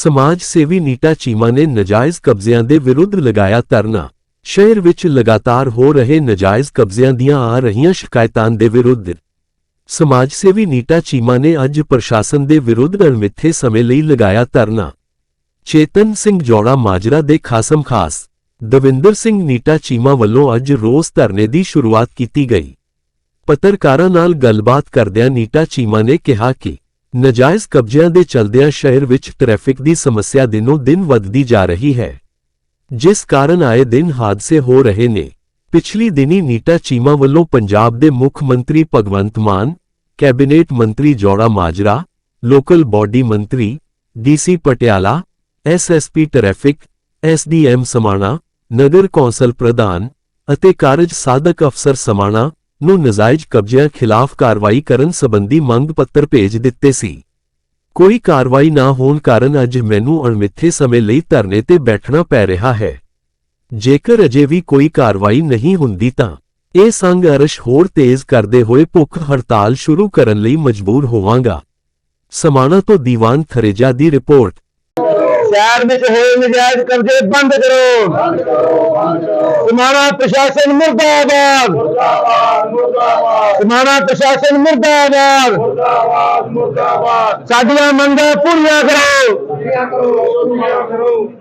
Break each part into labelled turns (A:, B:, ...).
A: ਸਮਾਜ ਸੇਵੀ ਨੀਟਾ ਚੀਮਾ ਨੇ ਨਜਾਇਜ਼ ਕਬਜ਼ਿਆਂ ਦੇ ਵਿਰੁੱਧ ਲਗਾਇਆ ਧਰਨਾ। ਸ਼ਹਿਰ ਵਿੱਚ ਲਗਾਤਾਰ ਹੋ ਰਹੇ ਨਜਾਇਜ਼ ਕਬਜ਼ਿਆਂ ਦੀਆਂ ਆ ਰਹੀਆਂ ਸ਼ਿਕਾਇਤਾਂ ਦੇ ਵਿਰੁੱਧ। ਸਮਾਜ ਸੇਵੀ ਨੀਟਾ ਚੀਮਾ ਨੇ ਅੱਜ ਪ੍ਰਸ਼ਾਸਨ ਦੇ ਵਿਰੁੱਧ ਅਣਮਿੱਥੇ ਸਮੇਂ ਲਈ ਲਗਾਇਆ ਧਰਨਾ। ਚੇਤਨ ਸਿੰਘ ਜੋੜਾ ਮਾਜਰਾ ਦੇ ਖਾਸਮ ਖਾਸ, ਦਵਿੰਦਰ ਸਿੰਘ ਨੀਟਾ ਚੀਮਾ ਵੱਲੋਂ ਅੱਜ ਰੋਸ ਧਰਨੇ ਦੀ ਸ਼ੁਰੂਆਤ ਕੀਤੀ ਗਈ। ਪੱਤਰਕਾਰਾਂ ਨਾਲ ਗੱਲਬਾਤ ਕਰਦਿਆਂ ਨੀਟਾ ਚੀਮਾ ਨੇ ਕਿਹਾ ਕਿ ਨਜਾਇਜ਼ ਕਬਜ਼ਿਆਂ ਦੇ ਚਲਦਿਆਂ ਸ਼ਹਿਰ ਵਿੱਚ ਟ੍ਰੈਫਿਕ ਦੀ ਸਮੱਸਿਆ ਦਿਨੋ ਦਿਨ ਵੱਧਦੀ ਜਾ ਰਹੀ ਹੈ। ਜਿਸ ਕਾਰਨ ਆਏ ਦਿਨ ਹਾਦਸੇ ਹੋ ਰਹੇ ਨੇ। ਪਿਛਲੀ ਦਿਨੀ ਨੀਟਾ ਚੀਮਾ ਵੱਲੋਂ ਪੰਜਾਬ ਦੇ ਮੁੱਖ ਮੰਤਰੀ ਭਗਵੰਤ ਮਾਨ, ਕੈਬਨਿਟ ਮੰਤਰੀ ਜੋੜਾ ਮਾਜਰਾ, ਲੋਕਲ ਬਾਡੀ ਮੰਤਰੀ DC Patiala SSP traffic SDM Samana, ਨਗਰ ਕੌਂਸਲ ਪ੍ਰਧਾਨ ਅਤੇ ਕਾਰਜ ਸਾਧਕ ਅਫਸਰ ਸਮਾਣਾ ਨੂੰ ਨਜਾਇਜ਼ ਕਬਜ਼ਿਆਂ ਖਿਲਾਫ ਕਾਰਵਾਈ ਕਰਨ ਸੰਬੰਧੀ ਮੰਗ ਪੱਤਰ ਭੇਜ ਦਿੱਤੇ ਸੀ। ਕੋਈ ਕਾਰਵਾਈ ਨਾ ਹੋਣ ਕਾਰਨ ਅੱਜ ਮੈਨੂੰ ਅਣਮਿੱਥੇ ਸਮੇਂ ਲਈ ਧਰਨੇ ਤੇ ਬੈਠਣਾ ਪੈ ਰਿਹਾ ਹੈ। ਜੇਕਰ ਅਜੇ ਵੀ ਕੋਈ ਕਾਰਵਾਈ ਨਹੀਂ ਹੁੰਦੀ ਤਾਂ ਇਹ ਸੰਘਰਸ਼ ਹੋਰ ਤੇਜ਼ ਕਰਦੇ ਹੋਏ ਭੁੱਖ ਹੜਤਾਲ ਸ਼ੁਰੂ ਕਰਨ ਲਈ ਮਜਬੂਰ ਹੋਵਾਂਗਾ। ਸਮਾਣਾ ਤੋਂ ਦੀਵਾਨ ਥਰੇਜਾ ਦੀ ਰਿਪੋਰਟ।
B: ਸ਼ਹਿਰ ਵਿੱਚ ਹੋਏ ਨਜਾਇਜ਼ ਕਬਜ਼ੇ ਬੰਦ ਕਰੋ। ਸਮਾਣਾ ਪ੍ਰਸ਼ਾਸਨ ਮੁਰਦਾਬਾਦ। ਸਮਾਣਾ ਪ੍ਰਸ਼ਾਸਨ ਮੁਰਦਾਬਾਦ। ਸਾਡੀਆਂ ਮੰਗਾਂ ਪੂਰੀਆਂ ਕਰੋ।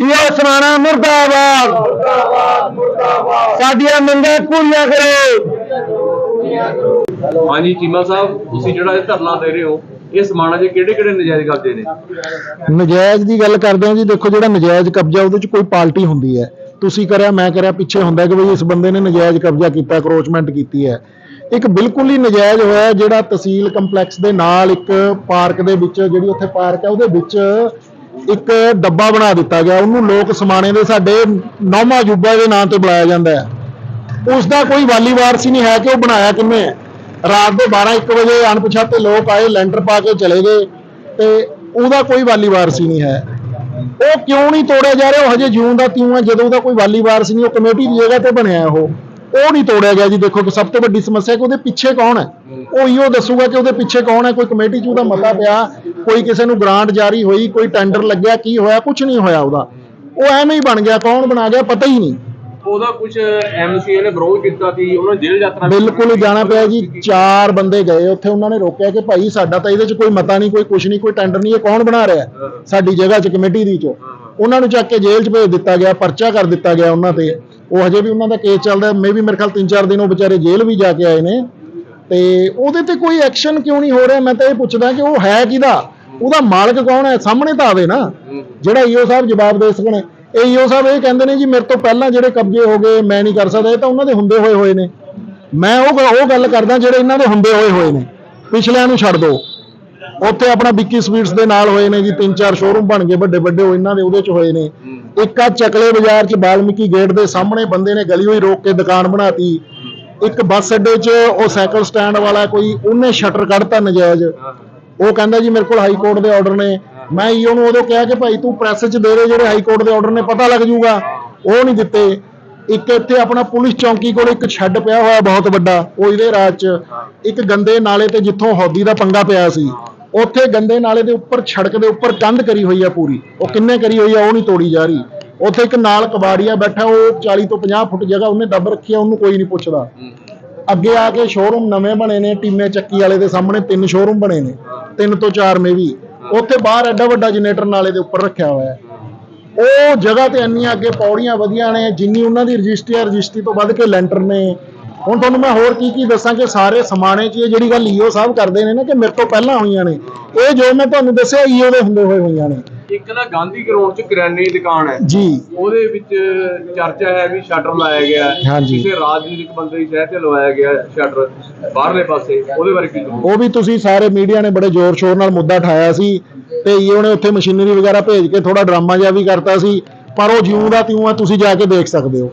B: ਇਹ ਸਮਾਣਾ ਮੁਰਦਾਬਾਦ ਸਾਡੀਆਂ ਮੰਗਾਂ ਪੂਰੀਆਂ ਕਰੋ।
C: ਹਾਂਜੀ, ਚੀਮਾ ਸਾਹਿਬ, ਤੁਸੀਂ ਜਿਹੜਾ ਇਹ ਧਰਨਾ ਦੇ ਰਹੇ ਹੋ ਇਹ ਸਮਾਣਾ ਦੇ ਕਿਹੜੇ ਕਿਹੜੇ ਨਜਾਇਜ਼ ਕਬਜ਼ੇ ਨੇ?
D: ਨਜਾਇਜ਼ ਦੀ ਗੱਲ ਕਰਦੇ ਹਾਂ ਜੀ, ਦੇਖੋ ਜਿਹੜਾ ਨਜਾਇਜ਼ ਕਬਜ਼ਾ ਉਹਦੇ 'ਚ ਕੋਈ ਪਾਰਟੀ ਹੁੰਦੀ ਹੈ। ਤੁਸੀਂ ਕਰਿਆ, ਮੈਂ ਕਰਿਆ, ਪਿੱਛੇ ਹੁੰਦਾ ਕਿ ਬਈ ਇਸ ਬੰਦੇ ਨੇ ਨਜਾਇਜ਼ ਕਬਜ਼ਾ ਕੀਤਾ ਕਰੋਚਮੈਂਟ ਕੀਤੀ ਹੈ। ਇੱਕ ਬਿਲਕੁਲ ਹੀ ਨਜਾਇਜ਼ ਹੋਇਆ ਜਿਹੜਾ ਤਹਿਸੀਲ ਕੰਪਲੈਕਸ ਦੇ ਨਾਲ ਇੱਕ ਪਾਰਕ ਦੇ ਵਿੱਚ, ਜਿਹੜੀ ਉੱਥੇ ਪਾਰਕ ਹੈ, ਉਹਦੇ ਵਿੱਚ ਇੱਕ ਡੱਬਾ ਬਣਾ ਦਿੱਤਾ ਗਿਆ। ਉਹਨੂੰ ਲੋਕ ਸਮਾਣੇ ਦੇ ਸਾਡੇ ਨੌਮਾ ਜੁਬਾ ਦੇ ਨਾਂ ਤੇ ਬੁਲਾਇਆ ਜਾਂਦਾ ਹੈ। ਉਸ ਦਾ ਕੋਈ ਵਾਲੀ ਵਾਰਸ ਹੀ ਨਹੀਂ, ਹੈ ਕਿ ਉਹ ਬਣਾਇਆ ਕਿਵੇਂ ਹੈ? ਰਾਤ ਦੇ 12 1 ਵਜੇ ਅਣਪਛਾਤੇ ਲੋਕ ਆਏ, ਲੈਂਟਰ ਪਾ ਕੇ ਚਲੇ ਗਏ ਤੇ ਉਹਦਾ ਕੋਈ ਵਾਲੀ ਵਾਰਸ ਹੀ ਨਹੀਂ ਹੈ। ਉਹ ਕਿਉਂ ਨਹੀਂ ਤੋੜਿਆ ਜਾ ਰਿਹਾ? ਉਹ ਹਜੇ ਜਿਉਂ ਦਾ ਤਿਉਂ ਹੈ। ਜਦੋਂ ਉਹਦਾ ਕੋਈ ਵਾਲੀ ਵਾਰਸ ਨਹੀਂ, ਉਹ ਕਮੇਟੀ ਦੀ ਜਗ੍ਹਾ ਤੇ ਬਣਿਆ ਉਹ। ਉਹ ਨਹੀਂ ਤੋੜਿਆ ਗਿਆ ਜੀ। ਦੇਖੋ ਕਿ ਸਭ ਤੋਂ ਵੱਡੀ ਸਮੱਸਿਆ ਕਿ ਉਹਦੇ ਪਿੱਛੇ ਕੌਣ ਹੈ? ਉਹ ਇਹੋ ਦੱਸੂਗਾ ਕਿ ਉਹਦੇ ਪਿੱਛੇ ਕੌਣ ਹੈ? ਕੋਈ ਕਮੇਟੀ 'ਚ ਉਹਦਾ ਮਤਾ ਪਿਆ, ਕੋਈ ਕਿਸੇ ਨੂੰ ਗ੍ਰਾਂਟ ਜਾਰੀ ਹੋਈ, ਕੋਈ ਟੈਂਡਰ ਲੱਗਿਆ, ਕੀ ਹੋਇਆ? ਕੁਝ ਨਹੀਂ ਹੋਇਆ ਉਹਦਾ। ਉਹ ਐਵੇਂ ਹੀ ਬਣ ਗਿਆ। ਕੌਣ ਬਣਾ ਗਿਆ? ਪਤਾ ਹੀ ਨਹੀਂ।
C: ਉਹਦਾ ਕੁਝ ਐਮਸੀਏ ਨੇ ਵਿਰੋਧ ਕੀਤਾ ਸੀ ਉਹਨਾਂ ਨੂੰ ਜੇਲ੍ਹ ਯਾਤਰਾ
D: ਬਿਲਕੁਲ ਜਾਣਾ ਪਿਆ ਜੀ। ਚਾਰ ਬੰਦੇ ਗਏ ਉੱਥੇ ਉਹਨਾਂ ਨੇ ਰੋਕਿਆ ਕਿ ਭਾਈ ਸਾਡਾ ਤਾਂ ਇਹਦੇ 'ਚ ਕੋਈ ਮਤਾ ਨਹੀਂ ਕੋਈ ਕੁਝ ਨਹੀਂ ਕੋਈ ਟੈਂਡਰ ਨਹੀਂ ਇਹ ਕੌਣ ਬਣਾ ਰਿਹਾ? ਸਾਡੀ ਜਗ੍ਹਾ 'ਚ ਕਮੇਟੀ ਦੀ 'ਚ। ਉਹਨਾਂ ਨੂੰ ਚੱਕ ਕੇ ਜੇਲ੍ਹ 'ਚ ਭੇਜ ਦਿੱਤਾ ਗਿਆ ਪਰਚਾ ਕਰ ਦਿੱਤਾ ਗਿਆ ਉਹਨਾਂ ਤੇ। ਉਹ ਹਜੇ ਵੀ ਉਹਨਾਂ ਦਾ ਕੇਸ ਚੱਲਦਾ ਮੇ ਵੀ ਮੇਰੇ ਖਿਆਲ 3-4 ਦਿਨ ਉਹ ਵਿਚਾਰੇ ਜੇਲ੍ਹ ਵੀ ਜਾ ਕੇ ਆਏ ਨੇ। ਤੇ ਉਹਦੇ ਤੇ ਕੋਈ ਐਕਸ਼ਨ ਕਿਉਂ ਨਹੀਂ ਹੋ ਰਿਹਾ? ਮੈਂ ਤਾਂ ਇਹ ਪੁੱਛਦਾ ਕਿ ਉਹ ਹੈ ਕਿਹਦਾ? ਉਹਦਾ ਮਾਲਕ ਕੌਣ ਹੈ? ਸਾਹਮਣੇ ਤਾਂ ਆਵੇ ਨਾ। ਜਿਹੜਾ ਈਓ ਸਾਹਿਬ ਜਵਾਬ ਦੇ ਸਕਣ। ਇਹ ਈਓ ਸਾਹਿਬ ਇਹ ਕਹਿੰਦੇ ਨੇ ਜੀ ਮੇਰੇ ਤੋਂ ਪਹਿਲਾਂ ਜਿਹੜੇ ਕਬਜ਼ੇ ਹੋ ਗਏ ਮੈਂ ਨਹੀਂ ਕਰ ਸਕਦਾ ਇਹ ਤਾਂ ਉਹਨਾਂ ਦੇ ਹੁੰਦੇ ਹੋਏ ਹੋਏ ਨੇ। ਮੈਂ ਉਹ ਉਹ ਗੱਲ ਕਰਦਾ ਜਿਹੜੇ ਇਹਨਾਂ ਦੇ ਹੁੰਦੇ ਹੋਏ ਹੋਏ ਨੇ। ਪਿਛਲਿਆਂ ਨੂੰ ਛੱਡ ਦਿਓ ਉੱਥੇ ਆਪਣਾ ਵਿੱਕੀ ਸਵੀਟਸ ਦੇ ਨਾਲ ਹੋਏ ਨੇ ਜੀ ਤਿੰਨ ਚਾਰ ਸ਼ੋਰੂਮ ਬਣ ਗਏ ਵੱਡੇ ਵੱਡੇ ਉਹ ਇਹਨਾਂ ਦੇ ਉਹਦੇ ਚ ਹੋਏ ਨੇ। ਇੱਕ ਆ ਚਕਲੇ ਬਾਜ਼ਾਰ ਚ ਬਾਲਮੀਕੀ ਗੇਟ ਦੇ ਸਾਹਮਣੇ ਬੰਦੇ ਨੇ ਗਲੀ ਹੋਈ ਰੋਕ ਕੇ ਦੁਕਾਨ ਬਣਾਤੀ। ਇੱਕ ਬੱਸ ਅੱਡੇ 'ਚ ਉਹ ਸਾਈਕਲ ਸਟੈਂਡ ਵਾਲਾ ਕੋਈ ਉਹਨੇ ਸ਼ਟਰ ਕੱਢਤਾ ਨਜਾਇਜ਼। ਉਹ ਕਹਿੰਦਾ ਜੀ ਮੇਰੇ ਕੋਲ ਹਾਈ ਕੋਰਟ ਦੇ ਆਰਡਰ ਨੇ। ਮੈਂ ਈਓ ਨੂੰ ਉਦੋਂ ਕਿਹਾ ਕਿ ਭਾਈ ਤੂੰ ਪ੍ਰੈਸ 'ਚ ਦੇ ਦੇ, ਜਿਹੜੇ ਹਾਈ ਕੋਰਟ ਦੇ ਆਰਡਰ ਨੇ, ਪਤਾ ਲੱਗ ਜਾਊਗਾ। ਉਹ ਨਹੀਂ ਦਿੱਤੇ। ਇੱਕ ਇੱਥੇ ਆਪਣਾ ਪੁਲਿਸ ਚੌਂਕੀ ਕੋਲ ਇੱਕ ਛੱਡ ਪਿਆ ਹੋਇਆ ਬਹੁਤ ਵੱਡਾ, ਉਹ ਇਹਦੇ ਰਾਜ 'ਚ। ਇੱਕ ਗੰਦੇ ਨਾਲੇ ਤੇ ਜਿੱਥੋਂ ਹੌਦੀ ਦਾ ਪੰਗਾ ਪਿਆ ਸੀ। ਉੱਥੇ ਗੰਦੇ ਨਾਲੇ ਦੇ ਉੱਪਰ ਛੜਕ ਦੇ ਉੱਪਰ ਕੰਧ ਕਰੀ ਹੋਈ ਆ ਪੂਰੀ। ਉਹ ਕਿੰਨੇ ਕਰੀ ਹੋਈ ਆ, ਉਹ ਨਹੀਂ ਤੋੜੀ ਜਾ ਰਹੀ। ਉੱਥੇ ਇੱਕ ਨਾਲ ਕਬਾੜੀਆ ਬੈਠਾ, ਉਹ 40 ਤੋਂ 50 ਫੁੱਟ ਜਗ੍ਹਾ ਉਹਨੇ ਦੱਬ ਰੱਖੀ ਆ, ਉਹਨੂੰ ਕੋਈ ਨਹੀਂ ਪੁੱਛਦਾ। ਅੱਗੇ ਆ ਕੇ ਸ਼ੋਰੂਮ ਨਵੇਂ ਬਣੇ ਨੇ, ਟੀਮੇ ਚੱਕੀ ਵਾਲੇ ਦੇ ਸਾਹਮਣੇ ਤਿੰਨ ਸ਼ੋਰੂਮ ਬਣੇ ਨੇ। ਤਿੰਨ ਤੋਂ ਚਾਰ ਮੇ ਵੀ ਉੱਥੇ ਬਾਹਰ ਐਡਾ ਵੱਡਾ ਜਨਰੇਟਰ ਨਾਲੇ ਦੇ ਉੱਪਰ ਰੱਖਿਆ ਹੋਇਆ ਹੈ। ਉਹ ਜਗ੍ਹਾ ਤੇ ਇੰਨੀਆਂ ਅੱਗੇ ਪੌੜੀਆਂ ਵਧੀਆਂ ਨੇ, ਜਿੰਨੀ ਉਹਨਾਂ ਦੀ ਰਜਿਸਟਰੀ ਹੈ ਰਜਿਸਟਰੀ ਤੋਂ ਵੱਧ ਕੇ ਲੈਂਟਰ ਨੇ। ਹੁਣ ਤੁਹਾਨੂੰ ਮੈਂ ਹੋਰ ਕੀ ਕੀ ਦੱਸਾਂ ਕਿ ਸਾਰੇ ਸਮਾਣੇ 'ਚ ਇਹ ਜਿਹੜੀ ਗੱਲ ਈਓ ਸਾਹਿਬ ਕਰਦੇ ਨੇ ਨਾ ਕਿ ਮੇਰੇ ਤੋਂ ਪਹਿਲਾਂ ਹੋਈਆਂ ਨੇ। ਇਹ ਜੋ ਮੈਂ ਤੁਹਾਨੂੰ ਦੱਸਿਆ ਈਓ ਦੇ ਹੁੰਦੇ ਹੋਏ ਹੋਈਆਂ ਨੇ।
C: ਇੱਕ ਨਾ ਗਾਂਧੀ ਗਰਾਊਂਡ 'ਚ ਕਰਿਆਨੇ ਦੀ ਦੁਕਾਨ ਹੈ।
D: ਜੀ।
C: ਉਹਦੇ ਵਿੱਚ ਚਰਚਾ ਹੈ ਵੀ ਸ਼ਟਰ ਲਾਇਆ ਗਿਆ ਹੈ।
D: ਹਾਂਜੀ।
C: ਕਿਸੇ ਰਾਜਨੀਤਿਕ ਬੰਦੇ ਦੀ ਸ਼ਹਿਰ ਤੇ ਲਵਾਇਆ ਗਿਆ ਸ਼ਟਰ ਬਾਹਰਲੇ ਪਾਸੇ। ਉਹਦੇ ਬਾਰੇ ਕੀ ਕਹੋਗੇ?
D: ਉਹ ਵੀ ਤੁਸੀਂ ਸਾਰੇ ਮੀਡੀਆ ਨੇ ਬੜੇ ਜ਼ੋਰ ਸ਼ੋਰ ਨਾਲ ਮੁੱਦਾ ਉਠਾਇਆ ਸੀ ਤੇ ਈਓ ਨੇ ਉੱਥੇ ਮਸ਼ੀਨਰੀ ਵਗੈਰਾ ਭੇਜ ਕੇ ਥੋੜਾ ਡਰਾਮਾ ਜਿਹਾ ਵੀ ਕਰਤਾ ਸੀ। ਪਰ ਉਹ ਜਿਉਂ ਦਾ ਤਿਉਂ ਆ ਤੁਸੀਂ ਜਾ ਕੇ ਦੇਖ ਸਕਦੇ ਹੋ।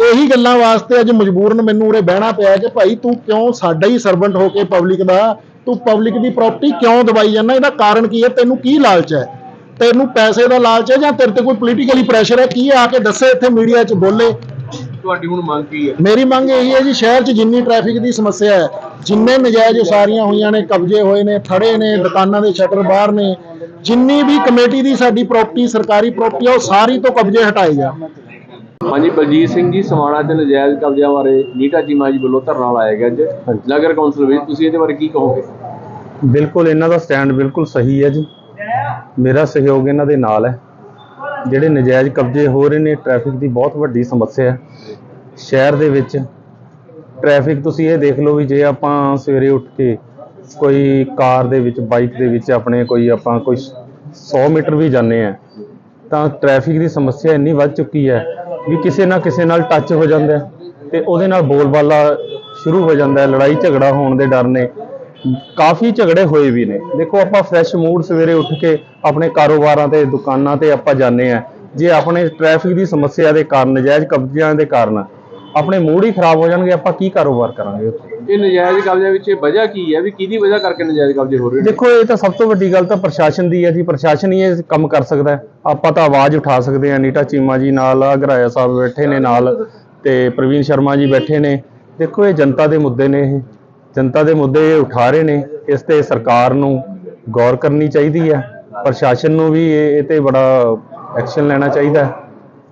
D: ਇਹੀ ਗੱਲਾਂ ਵਾਸਤੇ ਅੱਜ ਮਜਬੂਰਨ ਮੈਨੂੰ ਉਰੇ ਬਹਿਣਾ ਪਿਆ ਕਿ ਭਾਈ ਤੂੰ ਕਿਉਂ ਸਾਡਾ ਹੀ ਸਰਵੈਂਟ ਹੋ ਕੇ ਪਬਲਿਕ ਦਾ ਤੂੰ ਪਬਲਿਕ ਦੀ ਪ੍ਰਾਪਰਟੀ ਕਿਉਂ ਦਵਾਈ ਜਾਂਦਾ? ਇਹਦਾ ਕਾਰਨ ਕੀ ਹੈ? ਤੈਨੂੰ ਕੀ ਲਾਲਚ ਹੈ? ਤੈਨੂੰ ਪੈਸੇ ਦਾ ਲਾਲਚ ਹੈ ਜਾਂ ਤੇਰੇ ਤੇ ਕੋਈ ਪੋਲੀਟੀਕਲੀ ਪ੍ਰੈਸ਼ਰ ਹੈ? ਕੀ? ਆ ਕੇ ਦੱਸੇ ਇੱਥੇ ਮੀਡੀਆ 'ਚ ਬੋਲੇ?
C: ਤੁਹਾਡੀ ਹੁਣ ਮੰਗ ਕੀ ਹੈ?
D: ਮੇਰੀ ਮੰਗ ਇਹੀ ਹੈ ਜੀ ਸ਼ਹਿਰ 'ਚ ਜਿੰਨੀ ਟ੍ਰੈਫਿਕ ਦੀ ਸਮੱਸਿਆ ਹੈ ਜਿੰਨੇ ਨਜਾਇਜ਼ ਉਸਾਰੀਆਂ ਹੋਈਆਂ ਨੇ ਕਬਜ਼ੇ ਹੋਏ ਨੇ ਥੜੇ ਨੇ ਦੁਕਾਨਾਂ ਦੇ ਸ਼ਟਰ ਬਾਹਰ ਨੇ ਜਿੰਨੀ ਵੀ ਕਮੇਟੀ ਦੀ ਸਾਡੀ ਪ੍ਰਾਪਰਟੀ ਸਰਕਾਰੀ ਪ੍ਰਾਪਰਟੀ ਆ ਉਹ ਸਾਰੀ ਤੋਂ ਕਬਜ਼ੇ ਹਟਾਏ ਜਾ।
C: ਹਾਂਜੀ ਬਲਜੀਤ ਸਿੰਘ ਜੀ ਸਮਾਣਾ ਤੇ ਨਜਾਇਜ਼ ਕਬਜ਼ਿਆਂ ਬਾਰੇ ਨੀਟਾ ਚੀਮਾ ਜੀ ਵੱਲੋਂ ਧਰਨਾ ਲਾਇਆ ਗਿਆ ਅੱਜ। ਨਗਰ ਕੌਂਸਲ ਵਿੱਚ ਤੁਸੀਂ ਇਹਦੇ ਬਾਰੇ ਕੀ ਕਹੋਗੇ?
E: ਬਿਲਕੁਲ ਇਹਨਾਂ ਦਾ ਸਟੈਂਡ ਬਿਲਕੁਲ ਸਹੀ ਹੈ ਜੀ। ਮੇਰਾ ਸਹਿਯੋਗ ਇਹਨਾਂ ਦੇ ਨਾਲ ਹੈ। ਜਿਹੜੇ ਨਜਾਇਜ਼ ਕਬਜ਼ੇ ਹੋ ਰਹੇ ਨੇ ਟ੍ਰੈਫਿਕ ਦੀ ਬਹੁਤ ਵੱਡੀ ਸਮੱਸਿਆ ਹੈ। ਸ਼ਹਿਰ ਦੇ ਵਿੱਚ ਟ੍ਰੈਫਿਕ ਤੁਸੀਂ ਇਹ ਦੇਖ ਲਓ ਵੀ ਜੇ ਆਪਾਂ ਸਵੇਰੇ ਉੱਠ ਕੇ ਕੋਈ ਕਾਰ ਦੇ ਵਿੱਚ ਬਾਈਕ ਦੇ ਵਿੱਚ ਆਪਣੇ ਕੋਈ ਆਪਾਂ ਕੋਈ 100 ਮੀਟਰ ਵੀ ਜਾਂਦੇ ਆ ਤਾਂ ਟ੍ਰੈਫਿਕ ਦੀ ਸਮੱਸਿਆ ਇੰਨੀ ਵੱਧ ਚੁੱਕੀ ਹੈ ਵੀ ਕਿਸੇ ਨਾ ਕਿਸੇ ਨਾਲ ਟੱਚ ਹੋ ਜਾਂਦਾ ਹੈ ਤੇ ਉਹਦੇ ਨਾਲ ਬੋਲਬਾਲਾ ਸ਼ੁਰੂ ਹੋ ਜਾਂਦਾ ਲੜਾਈ ਝਗੜਾ ਹੋਣ ਦੇ ਡਰ ਨੇ। ਕਾਫੀ ਝਗੜੇ ਹੋਏ ਵੀ ਨੇ। ਦੇਖੋ, ਆਪਾਂ ਫਰੈਸ਼ ਮੂਡ ਸਵੇਰੇ ਉੱਠ ਕੇ ਆਪਣੇ ਕਾਰੋਬਾਰਾਂ ਤੇ, ਦੁਕਾਨਾਂ ਤੇ ਆਪਾਂ ਜਾਂਦੇ ਆ ਜੇ ਆਪਣੇ ਟ੍ਰੈਫਿਕ ਦੀ ਸਮੱਸਿਆ ਦੇ ਕਾਰਨ, ਨਜਾਇਜ਼ ਕਬਜ਼ਿਆਂ ਦੇ ਕਾਰਨ ਆਪਣੇ ਮੂਡ ਹੀ ਖਰਾਬ ਹੋ ਜਾਣਗੇ ਆਪਾਂ ਕੀ ਕਾਰੋਬਾਰ ਕਰਾਂਗੇ ਉੱਥੇ?
C: ਇਹ ਨਜਾਇਜ਼ ਕਬਜ਼ਿਆਂ ਵਿੱਚ ਵਜ੍ਹਾ ਕੀ ਹੈ? ਵੀ ਕਿਹਦੀ ਵਜ੍ਹਾ ਕਰਕੇ ਨਜਾਇਜ਼ ਕਬਜ਼ੇ ਹੋ ਰਹੇ ਨੇ?
E: ਦੇਖੋ ਇਹ ਤਾਂ ਸਭ ਤੋਂ ਵੱਡੀ ਗੱਲ ਤਾਂ ਪ੍ਰਸ਼ਾਸਨ ਦੀ ਹੈ ਜੀ। ਪ੍ਰਸ਼ਾਸਨ ਹੀ ਇਹ ਕੰਮ ਕਰ ਸਕਦਾ ਹੈ। ਆਪਾਂ ਤਾਂ ਆਵਾਜ਼ ਉਠਾ ਸਕਦੇ ਹਾਂ। ਨੀਟਾ ਚੀਮਾ ਜੀ ਨਾਲ ਅਗਰਾਇਆ ਸਾਹਿਬ ਬੈਠੇ ਨੇ ਨਾਲ ਤੇ ਪ੍ਰਵੀਨ ਸ਼ਰਮਾ ਜੀ ਬੈਠੇ ਨੇ। ਦੇਖੋ ਇਹ ਜਨਤਾ ਦੇ ਮੁੱਦੇ ਨੇ ਇਹ। ਜਨਤਾ ਦੇ ਮੁੱਦੇ ਇਹ ਉਠਾ ਰਹੇ ਨੇ। ਇਸ ਤੇ ਸਰਕਾਰ ਨੂੰ ਗੌਰ ਕਰਨੀ ਚਾਹੀਦੀ ਹੈ। ਪ੍ਰਸ਼ਾਸਨ ਨੂੰ ਵੀ ਇਹ ਇਹ ਤੇ ਬੜਾ ਐਕਸ਼ਨ ਲੈਣਾ ਚਾਹੀਦਾ ਹੈ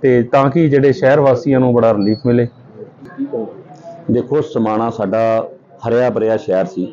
E: ਤੇ ਤਾਂ ਕਿ ਜਿਹੜੇ ਸ਼ਹਿਰ ਵਾਸੀਆਂ ਨੂੰ ਬੜਾ ਰਿਲੀਫ ਮਿਲੇ।
F: ਦੇਖੋ, ਸਮਾਣਾ ਸਾਡਾ ਹਰਿਆ ਭਰਿਆ ਸ਼ਹਿਰ ਸੀ।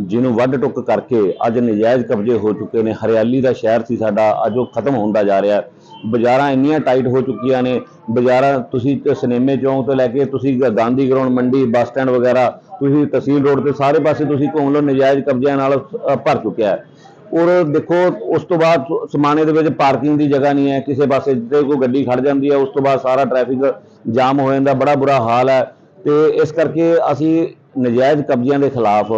F: ਜਿਹਨੂੰ ਵੱਢ ਟੁੱਕ ਕਰਕੇ ਅੱਜ ਨਜਾਇਜ਼ ਕਬਜ਼ੇ ਹੋ ਚੁੱਕੇ ਨੇ। ਹਰਿਆਲੀ ਦਾ ਸ਼ਹਿਰ ਸੀ ਸਾਡਾ। ਅੱਜ ਉਹ ਖਤਮ ਹੁੰਦਾ ਜਾ ਰਿਹਾ। ਬਾਜ਼ਾਰਾਂ ਇੰਨੀਆਂ ਟਾਈਟ ਹੋ ਚੁੱਕੀਆਂ ਨੇ। ਬਾਜ਼ਾਰਾਂ ਤੁਸੀਂ ਸਿਨੇਮੇ ਚੌਂਕ ਤੋਂ ਲੈ ਕੇ ਤੁਸੀਂ ਗਾਂਧੀ ਗਰਾਊਂਡ, ਮੰਡੀ, ਬੱਸ ਸਟੈਂਡ ਵਗੈਰਾ, ਤੁਸੀਂ ਤਹਿਸੀਲ ਰੋਡ ਤੇ ਸਾਰੇ ਪਾਸੇ ਤੁਸੀਂ ਘੁੰਮ ਲਓ। ਨਜਾਇਜ਼ ਕਬਜ਼ਿਆਂ ਨਾਲ ਭਰ ਚੁੱਕਿਆ ਹੈ। ਔਰ ਦੇਖੋ, ਉਸ ਤੋਂ ਬਾਅਦ ਸਮਾਣੇ ਦੇ ਵਿੱਚ ਪਾਰਕਿੰਗ ਦੀ ਜਗ੍ਹਾ ਨਹੀਂ ਹੈ, ਕਿਸੇ ਪਾਸੇ ਤੇ ਕੋਈ ਗੱਡੀ ਖੜ ਜਾਂਦੀ ਹੈ, ਉਸ ਤੋਂ ਬਾਅਦ ਸਾਰਾ ਟ੍ਰੈਫਿਕ ਜਾਮ ਹੋ ਜਾਂਦਾ, ਬੜਾ ਬੁਰਾ ਹਾਲ ਹੈ। ਤੇ ਇਸ ਕਰਕੇ ਅਸੀਂ ਨਜਾਇਜ਼ ਕਬਜ਼ਿਆਂ ਦੇ ਖਿਲਾਫ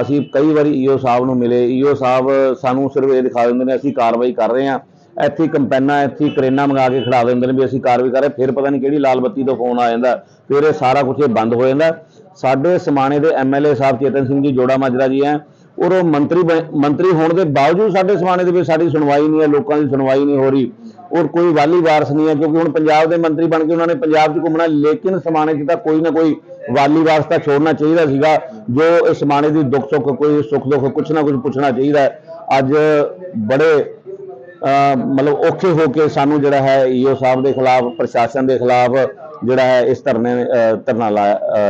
F: ਅਸੀਂ ਕਈ ਵਾਰੀ ਈਓ ਸਾਹਿਬ ਨੂੰ ਮਿਲੇ। ਈਓ ਸਾਹਿਬ ਸਾਨੂੰ ਸਿਰਫ ਇਹ ਦਿਖਾ ਦਿੰਦੇ ਨੇ, ਅਸੀਂ ਕਾਰਵਾਈ ਕਰ ਰਹੇ ਹਾਂ। ਇੱਥੇ ਹੀ ਕੰਪੈਨਾਂ, ਇੱਥੇ ਕਰੇਨਾ ਮੰਗਾ ਕੇ ਖੜਾ ਦਿੰਦੇ ਨੇ ਵੀ ਅਸੀਂ ਕਾਰਵਾਈ ਕਰ ਰਹੇ ਫਿਰ ਪਤਾ ਨਹੀਂ ਕਿਹੜੀ ਲਾਲ ਬੱਤੀ ਤੋਂ ਫੋਨ ਆ ਜਾਂਦਾ। ਫਿਰ ਇਹ ਸਾਰਾ ਕੁਝ ਇਹ ਬੰਦ ਹੋ ਜਾਂਦਾ। ਸਾਡੇ ਸਮਾਣੇ ਦੇ ਐਮਐਲਏ ਸਾਹਿਬ ਚੇਤਨ ਸਿੰਘ ਜੀ, ਜੋੜਾ ਮਾਜਰਾ ਜੀ ਹੈ। ਔਰ ਉਹ ਮੰਤਰੀ ਬਣ- ਮੰਤਰੀ ਹੋਣ ਦੇ ਬਾਵਜੂਦ ਸਾਡੇ ਸਮਾਣੇ ਦੇ ਵਿੱਚ ਸਾਡੀ ਸੁਣਵਾਈ ਨਹੀਂ ਹੈ, ਲੋਕਾਂ ਦੀ ਸੁਣਵਾਈ ਨਹੀਂ ਹੋ ਰਹੀ। ਔਰ ਕੋਈ ਵਾਲੀ ਵਾਰਸ ਨਹੀਂ ਹੈ, ਕਿਉਂਕਿ ਹੁਣ ਪੰਜਾਬ ਦੇ ਮੰਤਰੀ ਬਣ ਕੇ ਉਹਨਾਂ ਨੇ ਪੰਜਾਬ 'ਚ ਘੁੰਮਣਾ, ਲੇਕਿਨ ਸਮਾਣੇ 'ਚ ਤਾਂ ਕੋਈ ਨਾ ਕੋਈ ਵਾਲੀ ਵਾਰਸ ਤਾਂ ਛੋੜਨਾ ਚਾਹੀਦਾ ਸੀਗਾ, ਜੋ ਇਸ ਸਮਾਣੇ ਦੀ ਦੁੱਖ ਸੁੱਖ ਕੋਈ ਸੁੱਖ ਦੁੱਖ ਕੁਛ ਨਾ ਕੁਛ ਪੁੱਛਣਾ ਚਾਹੀਦਾ ਅੱਜ ਬੜੇ ਮਤਲਬ ਔਖੇ ਹੋ ਕੇ ਸਾਨੂੰ ਜਿਹੜਾ ਹੈ ਈਓ ਸਾਹਿਬ ਦੇ ਖਿਲਾਫ ਪ੍ਰਸ਼ਾਸਨ ਦੇ ਖਿਲਾਫ ਜਿਹੜਾ ਹੈ ਇਸ ਧਰਨੇ ਧਰਨਾ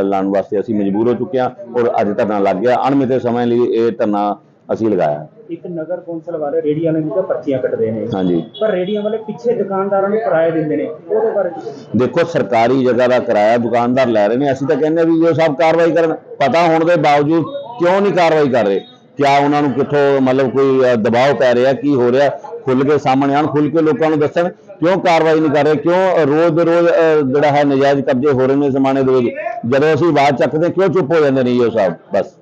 F: ਲਾਉਣ ਵਾਸਤੇ ਅਸੀਂ ਮਜਬੂਰ ਹੋ ਚੁੱਕੇ ਹਾਂ ਔਰ ਅੱਜ ਧਰਨਾ ਲੱਗ ਗਿਆ। ਅਣਮਿੱਥੇ ਸਮੇਂ ਲਈ ਇਹ ਧਰਨਾ ਅਸੀਂ ਲਗਾਇਆ।
G: ਇੱਕ ਨਗਰ ਕੌਂਸਲ ਵਾਲੇ ਰੇੜੀਆਂ ਨੇ ਤਾਂ ਪਰਚੀਆਂ ਕੱਟਦੇ ਨੇ।
F: ਹਾਂਜੀ।
G: ਪਰ ਰੇੜੀਆਂ ਵਾਲੇ ਪਿੱਛੇ ਦੁਕਾਨਦਾਰਾਂ ਨੂੰ ਕਿਰਾਏ ਦਿੰਦੇ ਨੇ। ਉਹਦੇ ਬਾਰੇ?
F: ਦੇਖੋ ਸਰਕਾਰੀ ਜਗ੍ਹਾ ਦਾ ਕਿਰਾਇਆ ਦੁਕਾਨਦਾਰ ਲੈ ਰਹੇ ਨੇ। ਅਸੀਂ ਤਾਂ ਕਹਿੰਦੇ ਵੀ ਈਓ ਸਾਹਿਬ ਕਾਰਵਾਈ ਕਰਨ। ਪਤਾ ਹੋਣ ਦੇ ਬਾਵਜੂਦ ਕਿਉਂ ਨਹੀਂ ਕਾਰਵਾਈ ਕਰ ਰਹੇ? ਕਿਆ ਉਹਨਾਂ ਨੂੰ ਕਿੱਥੋਂ ਮਤਲਬ ਕੋਈ ਦਬਾਅ ਪੈ ਰਿਹਾ ਕੀ ਹੋ ਰਿਹਾ? ਖੁੱਲ ਕੇ ਸਾਹਮਣੇ ਆਉਣ ਖੁੱਲ ਕੇ ਲੋਕਾਂ ਨੂੰ ਦੱਸਣ ਕਿਉਂ ਕਾਰਵਾਈ ਨਹੀਂ ਕਰ ਰਹੇ, ਕਿਉਂ ਰੋਜ਼ ਦੇ ਰੋਜ਼ ਜਿਹੜਾ ਹੈ ਨਜਾਇਜ਼ ਕਬਜ਼ੇ ਹੋ ਰਹੇ ਨੇ ਜ਼ਮਾਨੇ ਦੇ ਵਿੱਚ? ਜਦੋਂ ਅਸੀਂ ਆਵਾਜ਼ ਚੱਕਦੇ, ਕਿਉਂ ਚੁੱਪ ਹੋ ਜਾਂਦੇ ਨੇ ਜੀ ਉਹ ਸਾਹਿਬ ਬਸ।